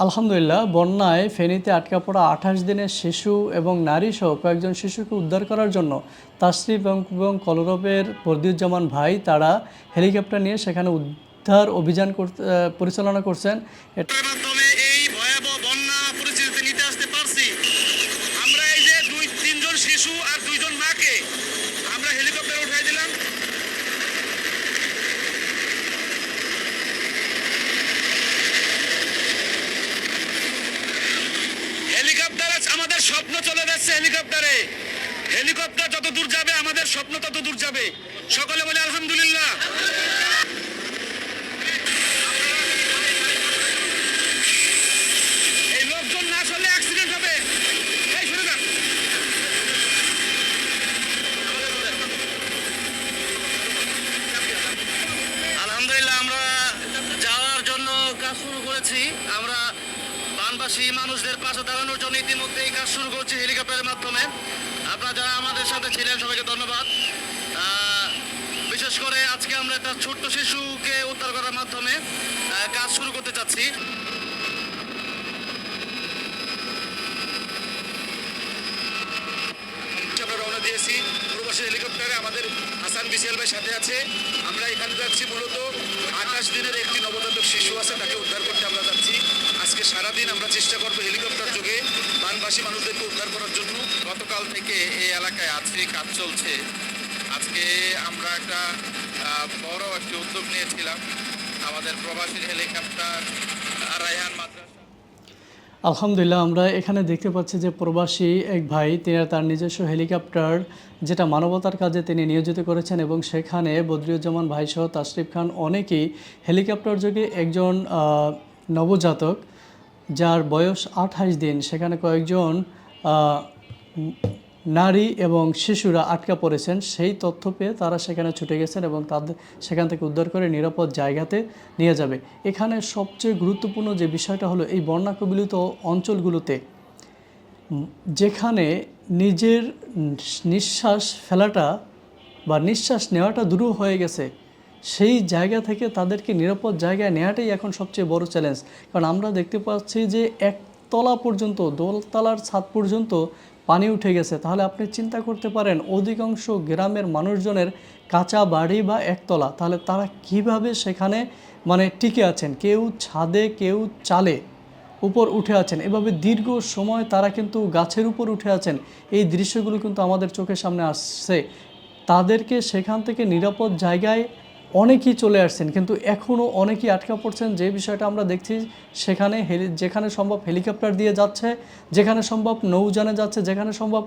আলহামদুলিল্লাহ, বন্যায় ফেনীতে আটকা পড়া আঠাশ দিনের শিশু এবং নারী সহ কয়েকজন শিশুকে উদ্ধার করার জন্য তাসরিফ এবং- কলরবের পরদিউজ্জামান ভাই, তারা হেলিকপ্টার নিয়ে সেখানে উদ্ধার অভিযান পরিচালনা করছেন। শিশু আর দুইজন মাকে আমরা হেলিকপ্টারে উঠাই দিলাম হেলিকপ্টারে আমাদের স্বপ্ন চলে যাচ্ছে হেলিকপ্টারে হেলিকপ্টার যত দূর যাবে, আমাদের স্বপ্ন তত দূর যাবে। সকলে বলে আলহামদুলিল্লাহ। এই লোকজন না অ্যাক্সিডেন্ট হবে। আলহামদুলিল্লাহ, আমরা যাওয়ার জন্য কাজ শুরু করেছি। আমরা বানবাসী মানুষদের পাশে দাঁড়ানোর জন্য ইতিমধ্যে এই কাজ শুরু করছি হেলিকপ্টারের মাধ্যমে। আপনারা যারা আমাদের সাথে ছিলেন, সবাইকে ধন্যবাদ। বিশেষ করে আজকে আমরা একটা ছোট্ট শিশুকে উদ্ধার করার মাধ্যমে কাজ শুরু করতে চাচ্ছি। রওনা দিয়েছি প্রবাসী হেলিকপ্টারে, আমাদের হাসান বিসিএল ভাই সাথে আছে। আমরা এখানে যাচ্ছি মূলত আঠাশ দিনের একটি নবজাতক শিশু আছে, তাকে উদ্ধার করতে আমরা আজকে সারাদিন আমরা চেষ্টা করব হেলিকপ্টার যোগে বানবাসী মানুষদেরকে উদ্ধার করার জন্য। গতকাল থেকে এই এলাকায় আজকে কাজ চলছে। আজকে আমরা একটা বড় একটি উদ্যোগ নিয়েছিলাম। আমাদের প্রবাসী হেলিকপ্টার, রায়হান মাদ্রাসা। আলহামদুলিল্লাহ, আমরা এখানে দেখতে পাচ্ছি যে প্রবাসী এক ভাই, তিনি তার নিজস্ব হেলিকপ্টার, যেটা মানবতার কাজে তিনি নিয়োজিত করেছেন এবং সেখানে বদরিউজ্জামান ভাই সহ তাশরিফ খান অনেকেই হেলিকপ্টার যোগে একজন নবজাতক যার বয়স আঠাশ দিন, সেখানে কয়েকজন নারী এবং শিশুরা আটকা পড়েছেন। সেই তথ্য পেয়ে তারা সেখানে ছুটে গেছেন এবং তাদের সেখান থেকে উদ্ধার করে নিরাপদ জায়গাতে নিয়ে যাবে। এখানে সবচেয়ে গুরুত্বপূর্ণ যে বিষয়টা হলো এই বন্যা অঞ্চলগুলোতে, যেখানে নিজের নিঃশ্বাস ফেলাটা বা নিঃশ্বাস নেওয়াটা দূর হয়ে গেছে। সেই জায়গা থেকে তাদেরকে নিরাপদ জায়গায় নেওয়াটাই এখন সবচেয়ে বড় চ্যালেঞ্জ কারণ আমরা দেখতে পাচ্ছি যে একতলা পর্যন্ত, দোলতলার ছাদ পর্যন্ত পানি উঠে গেছে। তাহলে আপনি চিন্তা করতে পারেন, অধিকাংশ গ্রামের মানুষজনের কাঁচা বাড়ি বা একতলা। তাহলে তারা কীভাবে সেখানে মানে টিকে আছেন? কেউ ছাদে, কেউ চালে উপর উঠে আছেন। এভাবে দীর্ঘ সময় তারা কিন্তু গাছের উপর উঠে আছেন। এই দৃশ্যগুলো কিন্তু আমাদের চোখের সামনে আসছে। তাদেরকে সেখান থেকে নিরাপদ জায়গায় অনেকেই চলে আসছেন, কিন্তু এখনও অনেকেই আটকা পড়ছেন। যে বিষয়টা আমরা দেখছি, সেখানে হেলি, যেখানে সম্ভব হেলিকপ্টার দিয়ে যাচ্ছে, যেখানে সম্ভব নৌযানে যাচ্ছে, যেখানে সম্ভব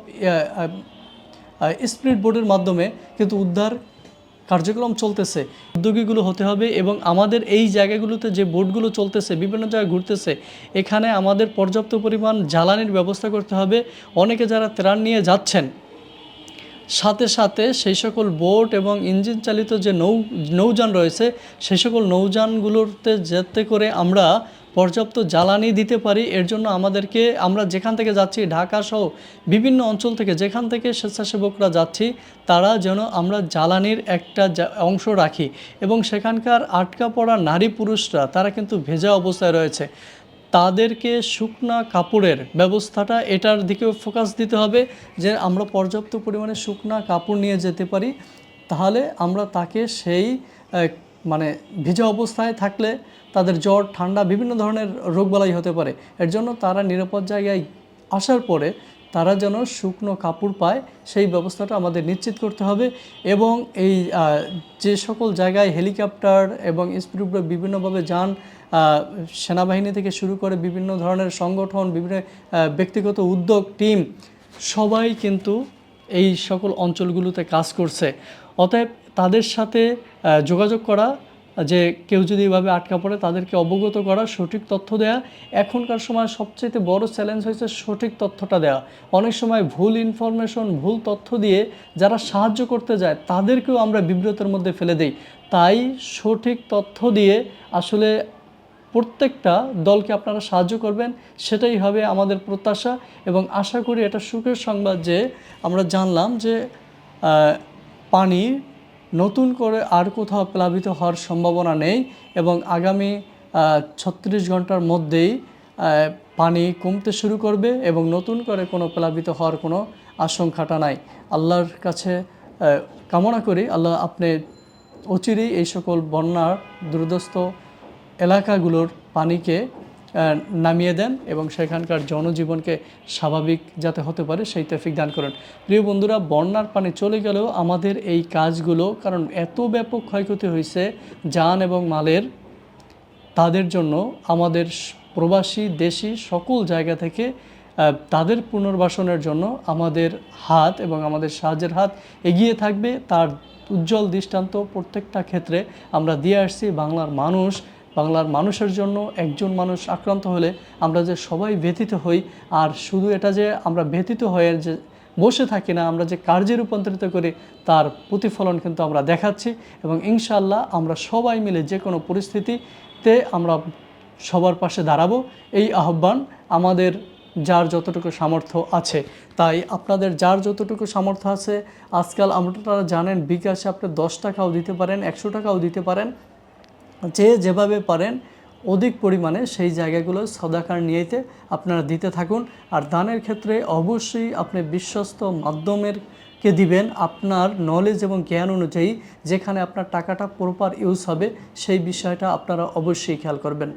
স্পিড বোর্ডের মাধ্যমে কিন্তু উদ্ধার কার্যক্রম চলতেছে। উদ্যোগীগুলো হতে হবে এবং আমাদের এই জায়গাগুলোতে যে বোটগুলো চলতেছে, বিভিন্ন জায়গায় ঘুরতেছে, এখানে আমাদের পর্যাপ্ত পরিমাণ জ্বালানির ব্যবস্থা করতে হবে। অনেকে যারা ত্রাণ নিয়ে যাচ্ছেন সাথে সাথে সেই সকল বোট এবং ইঞ্জিন চালিত যে নৌ নৌযান রয়েছে, সেই সকল নৌযানগুলোতে যেতে করে আমরা পর্যাপ্ত জ্বালানি দিতে পারি, এর জন্য আমাদেরকে আমরা যেখান থেকে যাচ্ছি, ঢাকা সহ বিভিন্ন অঞ্চল থেকে যেখান থেকে স্বেচ্ছাসেবকরা যাচ্ছি, তারা যেন আমরা জ্বালানির একটা অংশ রাখি। এবং সেখানকার আটকা পড়া নারী পুরুষরা, তারা কিন্তু ভেজা অবস্থায় রয়েছে। তাদেরকে শুকনা কাপড়ের ব্যবস্থাটা এটার দিকেও ফোকাস দিতে হবে যে আমরা পর্যাপ্ত পরিমাণে শুকনা কাপড় নিয়ে যেতে পারি, তাহলে আমরা তাকে সেই মানে ভিজা অবস্থায় থাকলে তাদের জ্বর, ঠান্ডা, বিভিন্ন ধরনের রোগবালাই হতে পারে। এর জন্য তারা নিরাপদ জায়গায় আসার পরে তারা যেন শুকনো কাপড় পায়, সেই ব্যবস্থাটা আমাদের নিশ্চিত করতে হবে এবং এই যে সকল জায়গায় হেলিকপ্টার এবং স্পিডবোট বিভিন্নভাবে যান সেনাবাহিনী থেকে শুরু করে বিভিন্ন ধরনের সংগঠন, বিভিন্ন ব্যক্তিগত উদ্যোগ, টিম, সবাই কিন্তু এই সকল অঞ্চলগুলোতে কাজ করছে। অতএব তাদের সাথে যোগাযোগ করা, যে কেউ যদি এভাবে আটকা পড়ে, তাদেরকে অবগত করা, সঠিক তথ্য দেয়া। এখনকার সময় সবচেয়ে বড় চ্যালেঞ্জ হয়েছে সঠিক তথ্যটা দেওয়া অনেক সময় ভুল ইনফরমেশন ভুল তথ্য দিয়ে যারা সাহায্য করতে যায়, তাদেরকেও আমরা বিব্রতের মধ্যে ফেলে দিই। তাই সঠিক তথ্য দিয়ে আসলে প্রত্যেকটা দলকে আপনারা সাহায্য করবেন, সেটাই হবে আমাদের প্রত্যাশা এবং আশা করি এটা সুখের সংবাদ যে আমরা জানলাম যে পানি নতুন করে আর কোথাও প্লাবিত হওয়ার সম্ভাবনা নেই এবং আগামী ছত্রিশ ঘণ্টার মধ্যেই পানি কমতে শুরু করবে এবং নতুন করে কোনো প্লাবিত হওয়ার কোনো আশঙ্কাটা নাই। আল্লাহর কাছে কামনা করি। আল্লাহ আপনি অচিরেই এই সকল বন্যার দুর্দস্ত এলাকাগুলোর পানিকে নামিয়ে দেন এবং সেখানকার জনজীবনকে স্বাভাবিক যাতে হতে পারে সেই তৌফিক দান করেন। প্রিয় বন্ধুরা, বন্যার পানি চলে গেলেও আমাদের এই কাজগুলো, কারণ এত ব্যাপক ক্ষয়ক্ষতি হয়েছে যান এবং মালের, তাদের জন্য আমাদের প্রবাসী, দেশি সকল জায়গা থেকে তাদের পুনর্বাসনের জন্য আমাদের হাত এবং আমাদের সাহায্যের হাত এগিয়ে থাকবে। তার উজ্জ্বল দৃষ্টান্ত প্রত্যেকটা ক্ষেত্রে আমরা দিয়ে আসছি। বাংলার মানুষ বাংলার মানুষের জন্য একজন মানুষ আক্রান্ত হলে আমরা যে সবাই ব্যথিত হই, আর শুধু এটা যে আমরা ব্যথিত হয়ে যে বসে থাকি না, আমরা যে কার্যে রূপান্তরিত করি, তার প্রতিফলন কিন্তু আমরা দেখাচ্ছি এবং ইনশাআল্লাহ আমরা সবাই মিলে যে কোনো পরিস্থিতিতে আমরা সবার পাশে দাঁড়াবো। এই আহ্বান আমাদের যার যতটুকু সামর্থ্য আছে। তাই আপনাদের যার যতটুকু সামর্থ্য আছে, আজকাল আপনারা জানেন বিকাশে আপনি দশ টাকাও দিতে পারেন, একশো টাকাও দিতে পারেন। যে যেভাবে পারেন, অধিক পরিমাণে সেই জায়গাগুলো সদাকার নিয়েতে আপনারা দিতে থাকুন। আর দানের ক্ষেত্রে অবশ্যই আপনি বিশ্বস্ত মাধ্যমের কে দিবেন। আপনার নলেজ এবং জ্ঞান অনুযায়ী যেখানে আপনার টাকাটা প্রপার ইউজ হবে, সেই বিষয়টা আপনারা অবশ্যই খেয়াল করবেন।